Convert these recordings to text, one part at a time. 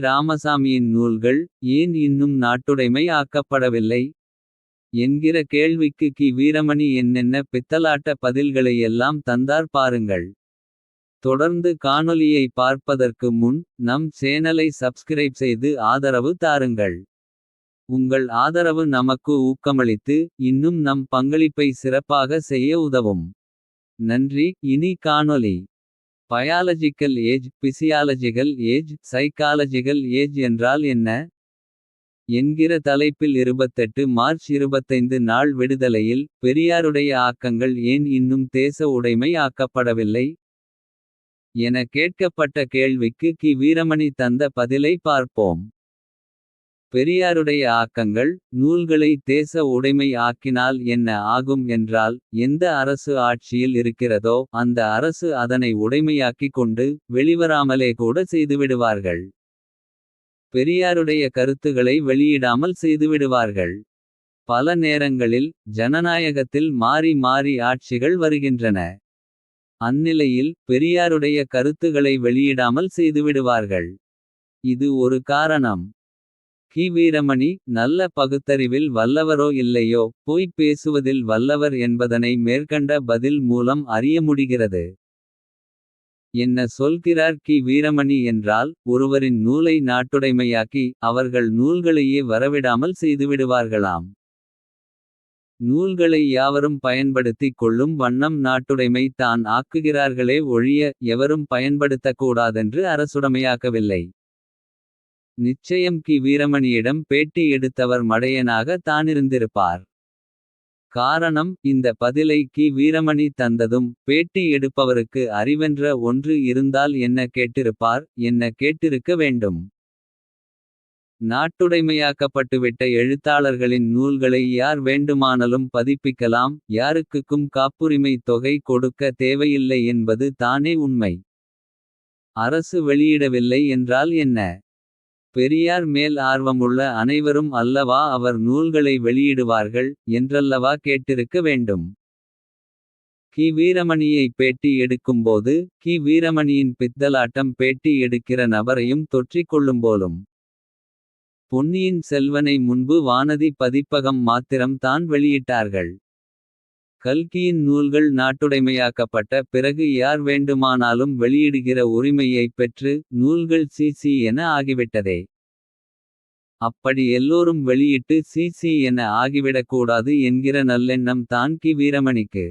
ராமசாமியின் நூல்கள் ஏன் இன்னும் நாட்டுடைமை ஆக்கப்படவில்லை. என்கிற கேள்விக்கு கி வீரமணி என்னென்ன பித்தலாட்ட பதில்களையெல்லாம் தந்தார் பாருங்கள். தொடர்ந்து காணொலியை பார்ப்பதற்கு முன் நம் சேனலை சப்ஸ்கிரைப் செய்து ஆதரவு தாருங்கள். உங்கள் ஆதரவு நமக்கு ஊக்கமளித்து இன்னும் நம் பங்களிப்பை சிறப்பாக செய்ய உதவும். நன்றி இனி காணொலி biological age physiological age psychological age என்றால் என்ன. என்கிற தலைப்பில் 28 மார்ச் 25 நாள் விடுதலையில். பெரியாருடைய ஆக்கங்கள் ஏன் இன்னும் தேச உடைமை ஆக்கப்படவில்லை. என கேட்கப்பட்ட கேள்விக்கு கி வீரமணி தந்த பதிலை பார்ப்போம். பெரியாருடைய ஆக்கங்கள் நூல்களை தேச உடைமை ஆக்கினால் என்ன ஆகும் என்றால். எந்த அரசு ஆட்சியில் இருக்கிறதோ அந்த அரசு அதனை உடைமையாக்கிக் கொண்டு. வெளிவராமலே கூட செய்துவிடுவார்கள். பெரியாருடைய கருத்துகளை வெளியிடாமல் செய்துவிடுவார்கள். பல நேரங்களில் ஜனநாயகத்தில் மாறி மாறி ஆட்சிகள் வருகின்றன. அந்நிலையில் பெரியாருடைய கருத்துகளை வெளியிடாமல் செய்துவிடுவார்கள். இது ஒரு காரணம். கி வீரமணி நல்ல பகுத்தறிவில் வல்லவரோ இல்லையோ. பொய் பேசுவதில் வல்லவர் என்பதனை மேற்கண்ட பதில் மூலம் அறிய முடிகிறது. என்ன சொல்கிறார் கி வீரமணி என்றால். ஒருவரின் நூலை நாட்டுடைமையாக்கி. அவர்கள் நூல்களையே வரவிடாமல் செய்துவிடுவார்களாம். நூல்களை யாவரும் பயன்படுத்திக் கொள்ளும் வண்ணம் நாட்டுடைமை தான் ஆக்குகிறார்களே ஒழிய. எவரும் பயன்படுத்தக்கூடாதென்று அரசுடைமையாக்கவில்லை. நிச்சயம் கி வீரமணியிடம் பேட்டி எடுத்தவர் மடையனாக தானிருந்திருப்பார். காரணம் இந்த பதிலை கி வீரமணி தந்ததும். பேட்டி எடுப்பவருக்கு அறிவென்ற ஒன்று இருந்தால் என்ன கேட்டிருப்பார். என்ன கேட்டிருக்க வேண்டும். நாட்டுடைமையாக்கப்பட்டுவிட்ட எழுத்தாளர்களின் நூல்களை யார் வேண்டுமானலும் பதிப்பிக்கலாம். யாருக்குக்கும் காப்புரிமை தொகை கொடுக்க தேவையில்லை என்பது தானே உண்மை. அரசு வெளியிடவில்லை என்றால் என்ன. பெரியார் மேல் ஆர்வமுள்ள அனைவரும் அல்லவா அவர் நூல்களை வெளியிடுவார்கள். என்றல்லவா கேட்டிருக்க வேண்டும். கி வீரமணியை பேட்டி எடுக்கும்போது. கி வீரமணியின் பித்தலாட்டம் பேட்டி எடுக்கிற நபரையும் தொற்றிக் கொள்ளும்போலும். பொன்னியின் செல்வனை முன்பு வானதி பதிப்பகம் மாத்திரம் தான் வெளியிட்டார்கள். கல்கியின் நூல்கள் நாட்டுடைமையாக்கப்பட்ட பிறகு யார் வேண்டுமானாலும் வெளியிடுகிற உரிமையைப் பெற்று. நூல்கள் சி.சி என ஆகிவிட்டதே. அப்படி எல்லோரும் வெளியிட்டு சி.சி என ஆகிவிடக்கூடாது என்கிற நல்லெண்ணம் தான் கி வீரமணிக்கு.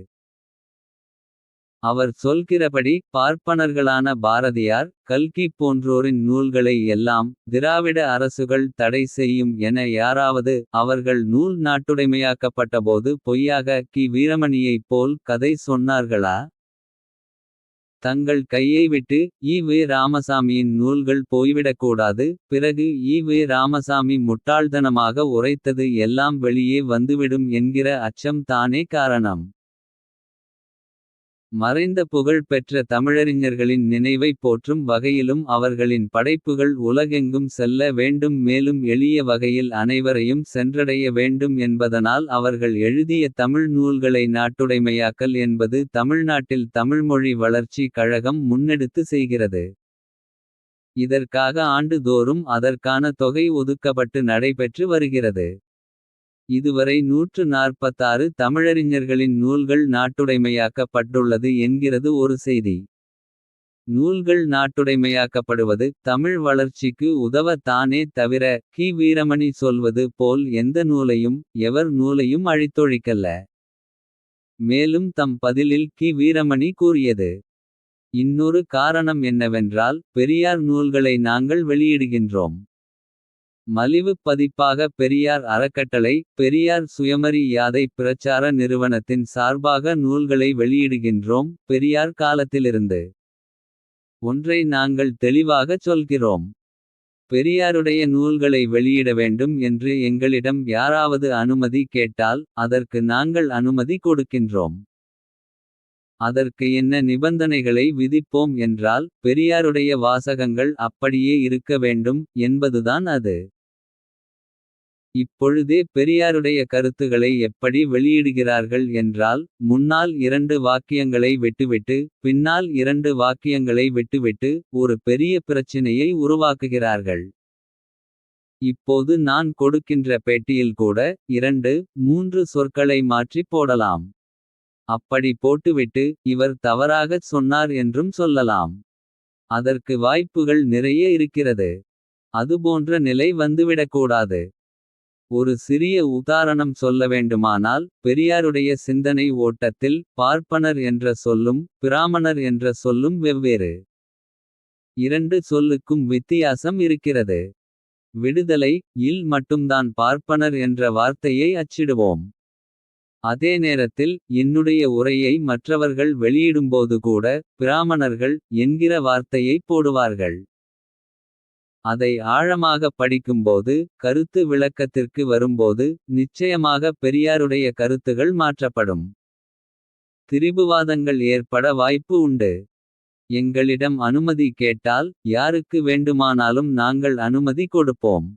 அவர் சொல்கிறபடி பார்ப்பனர்களான பாரதியார். கல்கி போன்றோரின் நூல்களை எல்லாம் திராவிட அரசுகள் தடை செய்யும் என யாராவது. அவர்கள் நூல் நாட்டுடைமையாக்கப்பட்டபோது பொய்யாக கி வீரமணியைப் போல் கதை சொன்னார்களா. தங்கள் கையை விட்டு ஈ. வே. ராமசாமியின் நூல்கள் போய்விடக்கூடாது. பிறகு ஈ. வே. ராமசாமி முட்டாள்தனமாக உரைத்தது எல்லாம் வெளியே வந்துவிடும் என்கிற அச்சம் தானே காரணம். மறைந்த புகழ் பெற்ற தமிழறிஞர்களின் நினைவை போற்றும் வகையிலும். அவர்களின் படைப்புகள் உலகெங்கும் செல்ல வேண்டும் மேலும் எளிய வகையில் அனைவரையும் சென்றடைய வேண்டும் என்பதனால். அவர்கள் எழுதிய தமிழ் நூல்களை நாட்டுடைமையாக்கல் என்பது. தமிழ்நாட்டில் தமிழ்மொழி வளர்ச்சி கழகம் முன்னெடுத்து செய்கிறது. இதற்காக ஆண்டுதோறும் அதற்கான தொகை ஒதுக்கப்பட்டு நடைபெற்று வருகிறது. இதுவரை 146 தமிழறிஞர்களின் நூல்கள் நாட்டுடைமையாக்கப்பட்டுள்ளது என்கிறது ஒரு செய்தி. நூல்கள் நாட்டுடைமையாக்கப்படுவது தமிழ் வளர்ச்சிக்கு உதவ தானே தவிர. கி வீரமணி சொல்வது போல் எந்த நூலையும். எவர் நூலையும் அழித்தொழிக்கல்ல. மேலும் தம் பதிலில் கி வீரமணி கூறியது. இன்னொரு காரணம் என்னவென்றால் பெரியார் நூல்களை நாங்கள் வெளியிடுகின்றோம். மலிவுப் பதிப்பாக பெரியார் அறக்கட்டளை. பெரியார் சுயமரி யாதை பிரச்சார நிறுவனத்தின் சார்பாக நூல்களை வெளியிடுகின்றோம். பெரியார் காலத்திலிருந்து ஒன்றை நாங்கள் தெளிவாகச் சொல்கிறோம். பெரியாருடைய நூல்களை வெளியிட வேண்டும் என்று எங்களிடம் யாராவது அனுமதி கேட்டால். அதற்கு நாங்கள் அனுமதி கொடுக்கின்றோம். அதற்கு என்ன நிபந்தனைகளை விதிப்போம் என்றால். பெரியாருடைய வாசகங்கள் அப்படியே இருக்க வேண்டும். என்பதுதான் அது. இப்பொழுதே பெரியாருடைய கருத்துகளை எப்படி வெளியிடுகிறார்கள் என்றால். முன்னால் இரண்டு வாக்கியங்களை விட்டுவிட்டு. பின்னால் இரண்டு வாக்கியங்களை விட்டுவிட்டு. ஒரு பெரிய பிரச்சினையை உருவாக்குகிறார்கள். இப்போது நான் கொடுக்கின்ற பேட்டியில் கூட. இரண்டு மூன்று சொற்களை மாற்றிப் போடலாம். அப்படி போட்டுவிட்டு இவர் தவறாகச் சொன்னார் என்றும் சொல்லலாம். அதற்கு வாய்ப்புகள் நிறைய இருக்கிறது. அதுபோன்ற நிலை வந்துவிடக்கூடாது. ஒரு சிறிய உதாரணம் சொல்ல வேண்டுமானால் பெரியாருடைய சிந்தனை ஓட்டத்தில் பார்ப்பனர் என்ற சொல்லும். பிராமணர் என்ற சொல்லும் வெவ்வேறு. இரண்டு சொல்லுக்கும் வித்தியாசம் இருக்கிறது. விடுதலை இல் மட்டும்தான் பார்ப்பனர் என்ற வார்த்தையை அச்சிடுவோம். அதே நேரத்தில் என்னுடைய உரையை மற்றவர்கள் வெளியிடும்போது கூட. பிராமணர்கள் என்கிற வார்த்தையைப் போடுவார்கள். அதை ஆழமாகப் படிக்கும்போது. கருத்து விளக்கத்திற்கு வரும்போது. நிச்சயமாக பெரியாருடைய கருத்துகள் மாற்றப்படும். திரிபுவாதங்கள் ஏற்பட வாய்ப்பு உண்டு. எங்களிடம் அனுமதி கேட்டால் யாருக்கு வேண்டுமானாலும் நாங்கள் அனுமதி கொடுப்போம்.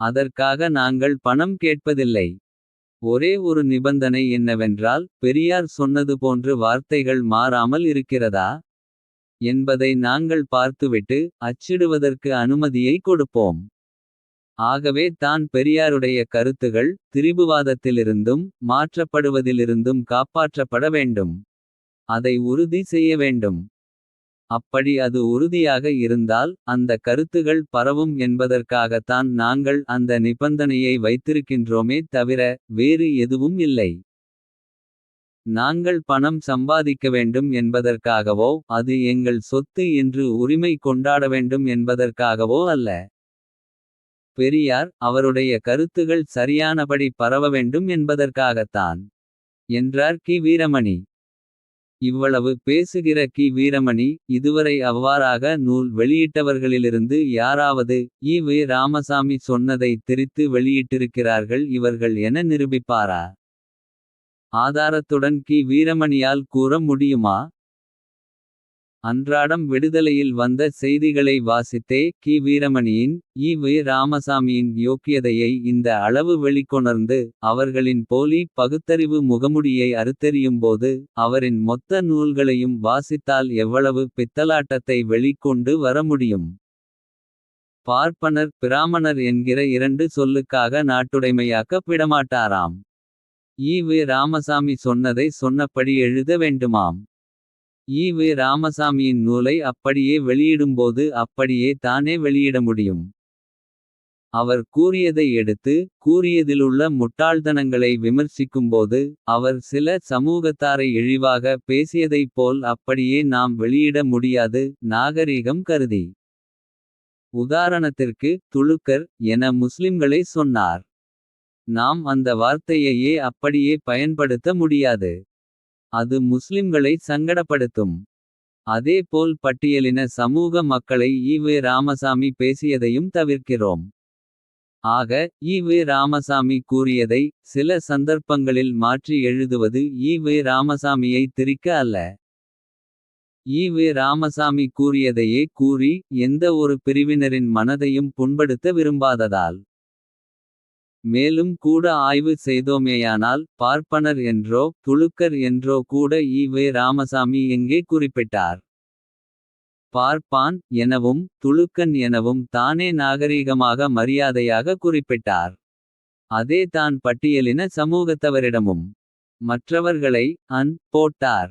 அதற்காக நாங்கள் பணம் கேட்பதில்லை. ஒரே ஒரு நிபந்தனை என்னவென்றால். பெரியார் சொன்னது போன்று வார்த்தைகள் மாறாமல் இருக்கிறதா. என்பதை நாங்கள் பார்த்துவிட்டு அச்சிடுவதற்கு அனுமதியை கொடுப்போம். ஆகவே தான் பெரியாருடைய கருத்துகள். திரிபுவாதத்திலிருந்தும் மாற்றப்படுவதிலிருந்தும் காப்பாற்றப்பட வேண்டும். அதை உறுதி செய்ய வேண்டும். அப்படி அது உறுதியாக இருந்தால். அந்த கருத்துகள் பரவும் என்பதற்காகத்தான் நாங்கள். அந்த நிபந்தனையை வைத்திருக்கின்றோமே தவிர வேறு எதுவும் இல்லை. நாங்கள் பணம் சம்பாதிக்க வேண்டும் என்பதற்காகவோ. அது எங்கள் சொத்து என்று உரிமை கொண்டாட வேண்டும் என்பதற்காகவோ அல்ல. பெரியார் அவருடைய கருத்துகள் சரியானபடி பரவ வேண்டும் என்பதற்காகத்தான். என்றார் கி வீரமணி. இவ்வளவு பேசுகிற கி வீரமணி இதுவரை அவ்வாறாக நூல் வெளியிட்டவர்களிலிருந்து யாராவது. ஈ வே ராமசாமி சொன்னதை திரித்து வெளியிட்டிருக்கிறார்கள் இவர்கள் என நிரூபிப்பாரா. ஆதாரத்துடன் கி வீரமணியால் கூற முடியுமா. அன்றாடம் விடுதலையில் வந்த செய்திகளை வாசித்தே. கி வீரமணியின் ஈ வி ராமசாமியின் யோக்கியதையை இந்த அளவு வெளிக்கொணர்ந்து. அவர்களின் போலி பகுத்தறிவு முகமுடியை அறுத்தெறியும்போது. அவரின் மொத்த நூல்களையும் வாசித்தால் எவ்வளவு பித்தலாட்டத்தை வெளிக்கொண்டு வர முடியும். பார்ப்பனர் பிராமணர் என்கிற இரண்டு சொல்லுக்காக நாட்டுடைமையாக்கப் விடமாட்டாராம். ஈ ராமசாமி சொன்னதை சொன்னபடி எழுத வேண்டுமாம். ஈ ராமசாமியின் நூலை அப்படியே வெளியிடும்போது அப்படியே தானே வெளியிட முடியும். அவர் கூறியதை எடுத்து கூறியதிலுள்ள முட்டாள்தனங்களை விமர்சிக்கும்போது. அவர் சில சமூகத்தாரை இழிவாக பேசியதைப் போல் அப்படியே நாம் வெளியிட முடியாது நாகரீகம் கருதி. உதாரணத்திற்கு துளுக்கர் என முஸ்லிம்களை சொன்னார். நாம் அந்த வார்த்தையையே அப்படியே பயன்படுத்த முடியாது. அது முஸ்லிம்களை சங்கடப்படுத்தும். அதே போல் பட்டியலின சமூக மக்களை ஈ வே ராமசாமி பேசியதையும் தவிர்க்கிறோம். ஆக ஈ வே ராமசாமி கூறியதை சில சந்தர்ப்பங்களில் மாற்றி எழுதுவது ஈ வே ராமசாமியை திரிக்க அல்ல. ஈ வே ராமசாமி கூறியதையே கூறி எந்த ஒரு பிரிவினரின் மனதையும் புண்படுத்த விரும்பாததால். மேலும் கூட ஆய்வு செய்தோமேயானால் பார்ப்பனர் என்றோ. துளுக்கர் என்றோ கூட ஈ வே ராமசாமி எங்கே குறிப்பிட்டார். பார்ப்பான் எனவும் துளுக்கன் எனவும் தானே நாகரீகமாக மரியாதையாக குறிப்பிட்டார். அதே தான் பட்டியலின சமூகத்தவரிடமும். மற்றவர்களை அன் போட்டார்.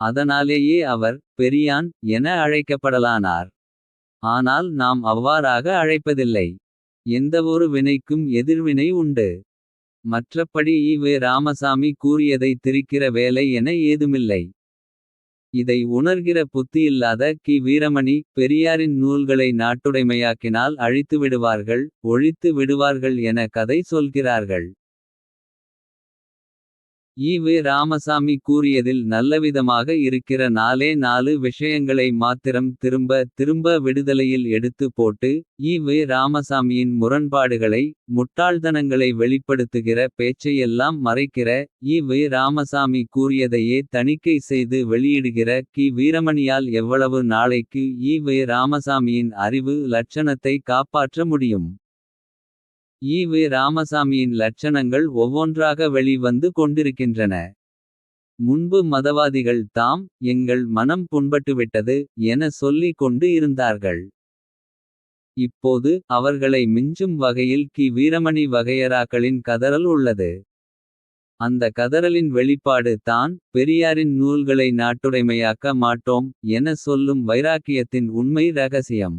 அதனாலேயே அவர் பெரியான் என அழைக்கப்படலானார். ஆனால் நாம் அவ்வாறாக அழைப்பதில்லை. எந்தவொரு வினைக்கும் எதிர்வினை உண்டு. மற்றபடி ஈ வே ராமசாமி கூறியதை திரிக்கிற வேலை என ஏதுமில்லை. இதை உணர்கிற புத்தியில்லாத கி வீரமணி. பெரியாரின் நூல்களை நாட்டுடைமையாக்கினால் அழித்துவிடுவார்கள். ஒழித்து விடுவார்கள் என கதை சொல்கிறார்கள். ஈ ராமசாமி கூறியதில் நல்லவிதமாக இருக்கிற நாலே நாலு விஷயங்களை மாத்திரம் திரும்ப திரும்ப விடுதலையில் எடுத்து போட்டு. ஈ ராமசாமியின் முரண்பாடுகளை முட்டாள்தனங்களை வெளிப்படுத்துகிற பேச்சையெல்லாம் மறைக்கிற. ஈ ராமசாமி கூறியதையே தணிக்கை செய்து வெளியிடுகிற கி வீரமணியால் எவ்வளவு நாளைக்கு ஈ ராமசாமியின் அறிவு லட்சணத்தை காப்பாற்ற முடியும். ஈ.வே ராமசாமியின் லட்சணங்கள் ஒவ்வொன்றாக வெளி வந்து கொண்டிருக்கின்றன. முன்பு மதவாதிகள் தாம் எங்கள் மனம் புண்பட்டுவிட்டது. என சொல்லிக் கொண்டு இருந்தார்கள். இப்போது அவர்களை மிஞ்சும் வகையில் கி. வீரமணி வகையராக்களின் கதறல் உள்ளது. அந்த கதறலின் வெளிப்பாடு தான் பெரியாரின் நூல்களை நாட்டுடைமையாக்க மாட்டோம். என சொல்லும் வைராக்கியத்தின் உண்மை ரகசியம்.